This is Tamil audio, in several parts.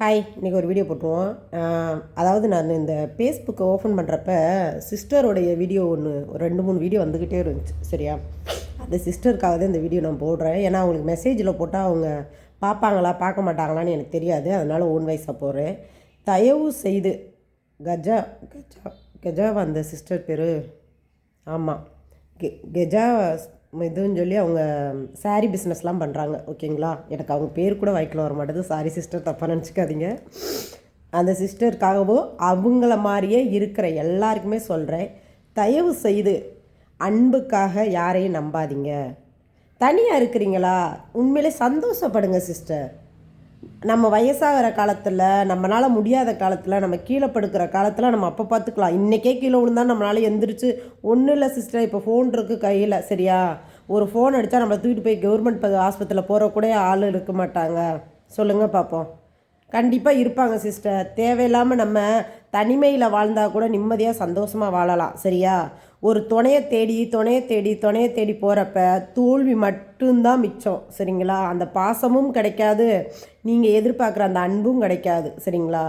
ஹாய் இன்றைக்கி ஒரு வீடியோ போட்டுருவோம். அதாவது நான் இந்த ஃபேஸ்புக்கை ஓப்பன் பண்ணுறப்ப சிஸ்டருடைய வீடியோ ஒன்று ஒரு ரெண்டு மூணு வீடியோ வந்துக்கிட்டே இருந்துச்சு சரியா? அந்த சிஸ்டருக்காக தான் இந்த வீடியோ நான் போடுறேன். ஏன்னா அவங்களுக்கு மெசேஜில் போட்டால் அவங்க பார்ப்பாங்களா பார்க்க மாட்டாங்களான்னு எனக்கு தெரியாது. அதனால் ஓன் வைஸாக போகிறேன் தயவு செய்து கஜா கஜா கஜாவா அந்த சிஸ்டர் பேர்? ஆமாம் கெ கெஜா இதுன்னு சொல்லி அவங்க சாரீ பிஸ்னஸ்லாம் பண்ணுறாங்க ஓகேங்களா? எனக்கு அவங்க பேர் கூட வாய்க்கில் வர மாட்டேது. சாரி சிஸ்டர் தப்பாக நினச்சிக்காதீங்க. அந்த சிஸ்டருக்காகவும் அவங்கள மாதிரியே இருக்கிற எல்லாருக்குமே சொல்கிறேன் தயவு செய்து அன்புக்காக யாரையும் நம்பாதீங்க. தனியாக இருக்கிறீங்களா? உண்மையிலே சந்தோஷப்படுங்க சிஸ்டர் நம்ம வயசாகிற காலத்தில் நம்மளால் முடியாத காலத்தில் நம்ம கீழே படுக்கிற காலத்தில் நம்ம அப்போ பார்த்துக்கலாம் இன்றைக்கே கீழே விழுந்தா நம்மளால் எந்திரிச்சு ஒன்றும் இல்லை சிஸ்டர் இப்போ ஃபோன் இருக்குது கையில். சரியா? ஒரு ஃபோன் அடித்தா நம்மளை தூக்கிட்டு போய் கவர்மெண்ட் ஆஸ்பத்திரியில் போகிற கூட ஆள் இருக்க மாட்டாங்க. சொல்லுங்கள் பார்ப்போம் கண்டிப்பாக இருப்பாங்க சிஸ்டர் தேவையில்லாமல் நம்ம தனிமையில் வாழ்ந்தால் கூட நிம்மதியாக சந்தோஷமாக வாழலாம். சரியா? ஒரு துணையை தேடி துணையை தேடி துணையை தேடி போகிறப்ப தோல்வி மட்டும்தான் மிச்சம் சரிங்களா? அந்த பாசமும் கிடைக்காது. நீங்கள் எதிர்பார்க்குற அந்த அன்பும் கிடைக்காது சரிங்களா?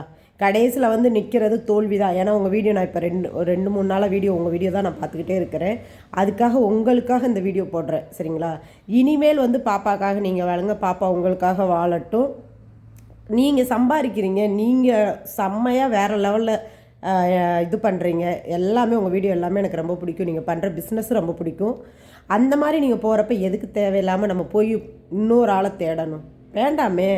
கடைசியில் வந்து நிற்கிறது தோல்வி தான் ஏன்னா உங்கள் வீடியோ நான் இப்போ ரெண்டு ஒரு ரெண்டு மூணு நாளாக வீடியோ உங்கள் வீடியோ தான் நான் பார்த்துக்கிட்டே இருக்கிறேன். அதுக்காக உங்களுக்காக இந்த வீடியோ போடுறேன் சரிங்களா? இனிமேல் வந்து பாப்பாக்காக நீங்கள் வழங்க பாப்பா உங்களுக்காக வாழட்டும். நீங்கள் சம்பாதிக்கிறீங்க. நீங்கள் செம்மையாக வேறு லெவலில் இது பண்ணுறீங்க எல்லாமே உங்கள் வீடியோ எல்லாமே எனக்கு ரொம்ப பிடிக்கும். நீங்கள் பண்ணுற பிஸ்னஸ் ரொம்ப பிடிக்கும். அந்த மாதிரி நீங்கள் போகிறப்ப எதுக்கு தேவையில்லாமல் நம்ம போய் இன்னொரு ஆளை தேடணும்? வேண்டாமே.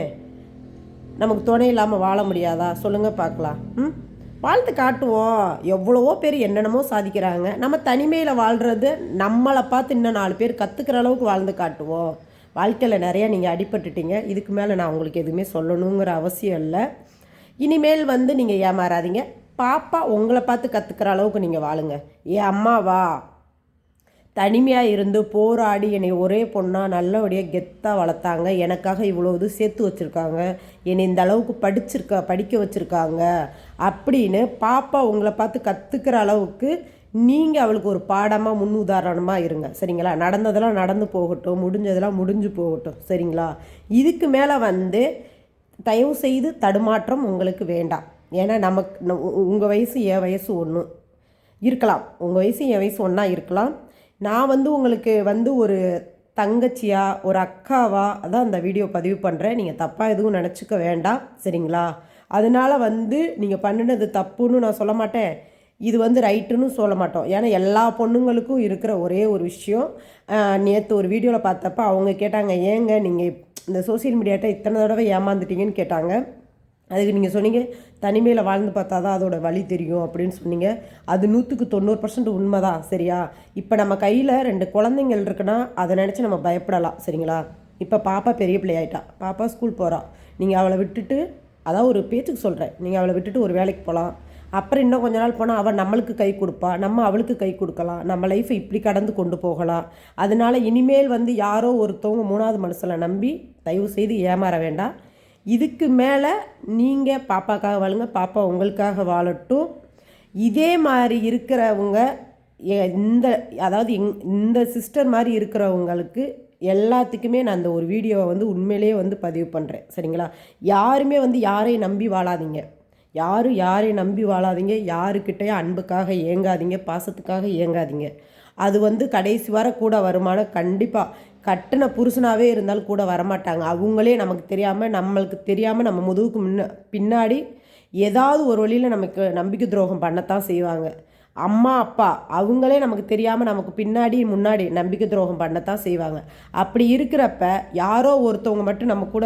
நமக்கு துணை இல்லாமல் வாழ முடியாதா? சொல்லுங்கள் பார்க்கலாம். ம்? வாழ்த்து காட்டுவோம். எவ்வளவோ பேர் என்னென்னமோ சாதிக்கிறாங்க. நம்ம தனிமையில் வாழ்கிறது நம்மளை பார்த்து இன்னும் நாலு பேர் கற்றுக்கிற அளவுக்கு வாழ்ந்து காட்டுவோம். வாழ்க்கையில் நிறையா நீங்கள் அடிபட்டுட்டீங்க. இதுக்கு மேலே நான் உங்களுக்கு எதுவுமே சொல்லணுங்கிற அவசியம் இல்லை. இனிமேல் வந்து நீங்கள் ஏமாறாதீங்க. பாப்பா உங்களை பார்த்து கற்றுக்கிற அளவுக்கு நீங்கள் வாழுங்க. ஏன் அம்மாவா தனிமையாக இருந்து போராடி என்னை ஒரே பொண்ணாக நல்லபடியாக கெத்தாக வளர்த்தாங்க. எனக்காக இவ்வளோ இது சேர்த்து வச்சுருக்காங்க. என்னை இந்த அளவுக்கு படிச்சிருக்க படிக்க வச்சுருக்காங்க அப்படின்னு பாப்பா உங்களை பார்த்து கற்றுக்கிற அளவுக்கு நீங்கள் அவளுக்கு ஒரு பாடமாக முன் உதாரணமாக இருங்க. சரிங்களா? நடந்ததெல்லாம் நடந்து போகட்டும் முடிஞ்சதெல்லாம் முடிஞ்சு போகட்டும். சரிங்களா? இதுக்கு மேலே வந்து தயவு செய்து தடுமாற்றம் உங்களுக்கு வேண்டாம். ஏன்னா நமக்கு உங்கள் வயசு என் வயசு ஒன்று இருக்கலாம். உங்கள் வயசு என் வயசு ஒன்றா இருக்கலாம். நான் வந்து உங்களுக்கு வந்து ஒரு தங்கச்சியா ஒரு அக்காவா அதான் அந்த வீடியோ பதிவு பண்ணுறேன் நீங்கள் தப்பாக எதுவும் நினச்சிக்க வேண்டாம். சரிங்களா? அதனால வந்து நீங்கள் பண்ணினது தப்புன்னு நான் சொல்ல மாட்டேன். இது வந்து ரைட்டுன்னு சொல்ல மாட்டோம். ஏன்னா எல்லா பொண்ணுங்களுக்கும் இருக்கிற ஒரே ஒரு விஷயம். நேற்று ஒரு வீடியோவில் பார்த்தப்ப அவங்க கேட்டாங்க ஏங்க நீங்கள் இந்த சோஷியல் மீடியாட்ட இத்தனை தடவை ஏமாந்துட்டீங்கன்னு கேட்டாங்க. அதுக்கு நீங்கள் சொன்னீங்க தனிமையில் வாழ்ந்து பார்த்தா தான் அதோட வழி தெரியும் அப்படின்னு சொன்னீங்க. அது நூற்றுக்கு தொண்ணூறு பர்சன்ட் உண்மை தான் சரியா? இப்போ நம்ம கையில் ரெண்டு குழந்தைங்கள் இருக்குன்னா அதை நினச்சி நம்ம பயப்படலாம் சரிங்களா? இப்போ பாப்பா பெரிய பிள்ளை பாப்பா ஸ்கூல் போகிறா நீங்கள் அவளை விட்டுட்டு அதான் ஒரு பேச்சுக்கு சொல்கிறேன் நீங்கள் அவளை விட்டுட்டு ஒரு வேலைக்கு போகலாம் அப்புறம் இன்னும் கொஞ்ச நாள் போனால் அவள் நம்மளுக்கு கை கொடுப்பா நம்ம அவளுக்கு கை கொடுக்கலாம். நம்ம லைஃப்பை இப்படி கடந்து கொண்டு போகலாம். அதனால இனிமேல் வந்து யாரோ ஒருத்தவங்க மூணாவது மனசில் நம்பி தயவு செய்து ஏமாற வேண்டாம். இதுக்கு மேலே நீங்கள் பாப்பாக்காக வாழுங்க பாப்பா உங்களுக்காக வாழட்டும். இதே மாதிரி இருக்கிறவங்க எ- இந்த அதாவது எங் இந்த சிஸ்டர் மாதிரி இருக்கிறவங்களுக்கு எல்லாத்துக்குமே நான் அந்த ஒரு வீடியோவை வந்து உண்மையிலேயே வந்து பதிவு பண்ணுறேன் சரிங்களா? யாருமே வந்து யாரையும் நம்பி வாழாதீங்க. யாரும் யாரையும் நம்பி வாழாதீங்க. யாருக்கிட்டையும் அன்புக்காக ஏங்காதீங்க பாசத்துக்காக ஏங்காதீங்க. அது வந்து கடைசி வர கூட வருமானம் கண்டிப்பாக கட்டின புருஷனாகவே இருந்தாலும் கூட வரமாட்டாங்க. அவங்களே நமக்கு தெரியாமல் நம்மளுக்கு தெரியாமல் நம்ம முதுகுக்கு முன்ன பின்னாடி ஏதாவது ஒரு வழியில் நமக்கு நம்பிக்கை துரோகம் பண்ணத்தான் செய்வாங்க. அம்மா அப்பா அவங்களே நமக்கு தெரியாமல் நமக்கு பின்னாடி முன்னாடி நம்பிக்கை துரோகம் பண்ணத்தான் செய்வாங்க. அப்படி இருக்கிறப்ப யாரோ ஒருத்தவங்க மட்டும் நம்ம கூட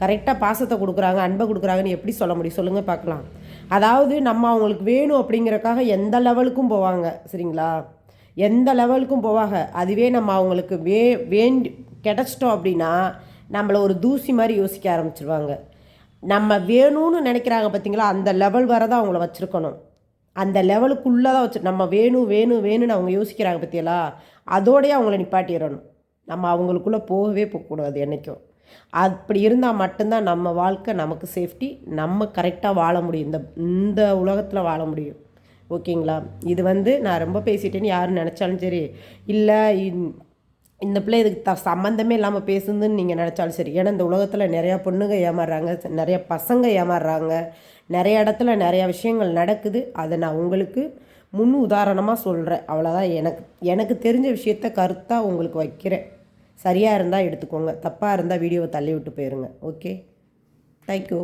கரெக்டாக பாசத்தை கொடுக்குறாங்க அன்பை கொடுக்குறாங்கன்னு எப்படி சொல்ல முடியும்? சொல்லுங்கள் பார்க்கலாம். அதாவது நம்ம அவங்களுக்கு வேணும் அப்படிங்கிறக்காக எந்த லெவலுக்கும் போவாங்க. சரிங்களா? எந்த லெவலுக்கும் போவாங்க. அதுவே நம்ம அவங்களுக்கு வே வேண்டி கிடச்சிட்டோம் அப்படின்னா நம்மளை ஒரு தூசி மாதிரி யோசிக்க ஆரம்பிச்சிருவாங்க. நம்ம வேணும்னு நினைக்கிறாங்க பார்த்தீங்களா அந்த லெவல் வரை தான் அவங்கள வச்சுருக்கணும். அந்த லெவலுக்குள்ளே தான் வச்சு நம்ம வேணும் வேணும் வேணும்னு அவங்க யோசிக்கிறாங்க பார்த்தீங்களா அதோடையே அவங்கள நிப்பாட்டிடணும். நம்ம அவங்களுக்குள்ளே போகவே போகக்கூடாது என்றைக்கும் அப்படி இருந்தால் மட்டும்தான் நம்ம வாழ்க்கை நமக்கு சேஃப்டி நம்ம கரெக்டாக வாழ முடியும். இந்த இந்த உலகத்தில் வாழ முடியும். ஓகேங்களா? இது வந்து நான் ரொம்ப பேசிட்டேன்னு யாரும் நினச்சாலும் சரி. இல்லை இந்த பிள்ளை இதுக்கு த சம்மந்தமே இல்லாமல் பேசுதுன்னு நீங்கள் நினச்சாலும் சரி. ஏன்னா இந்த உலகத்தில் நிறையா பொண்ணுங்க ஏமாறுறாங்க நிறைய பசங்க ஏமாறுறாங்க. நிறைய இடத்துல நிறையா விஷயங்கள் நடக்குது. அதை நான் உங்களுக்கு முன் உதாரணமாக சொல்கிறேன் அவ்வளோதான் எனக்கு எனக்கு தெரிஞ்ச விஷயத்த கருத்தாக உங்களுக்கு வைக்கிறேன். சரியாக இருந்தால் எடுத்துக்கோங்க. தப்பாக இருந்தால் வீடியோவை தள்ளி விட்டு போயிருங்க. ஓகே? தேங்க்யூ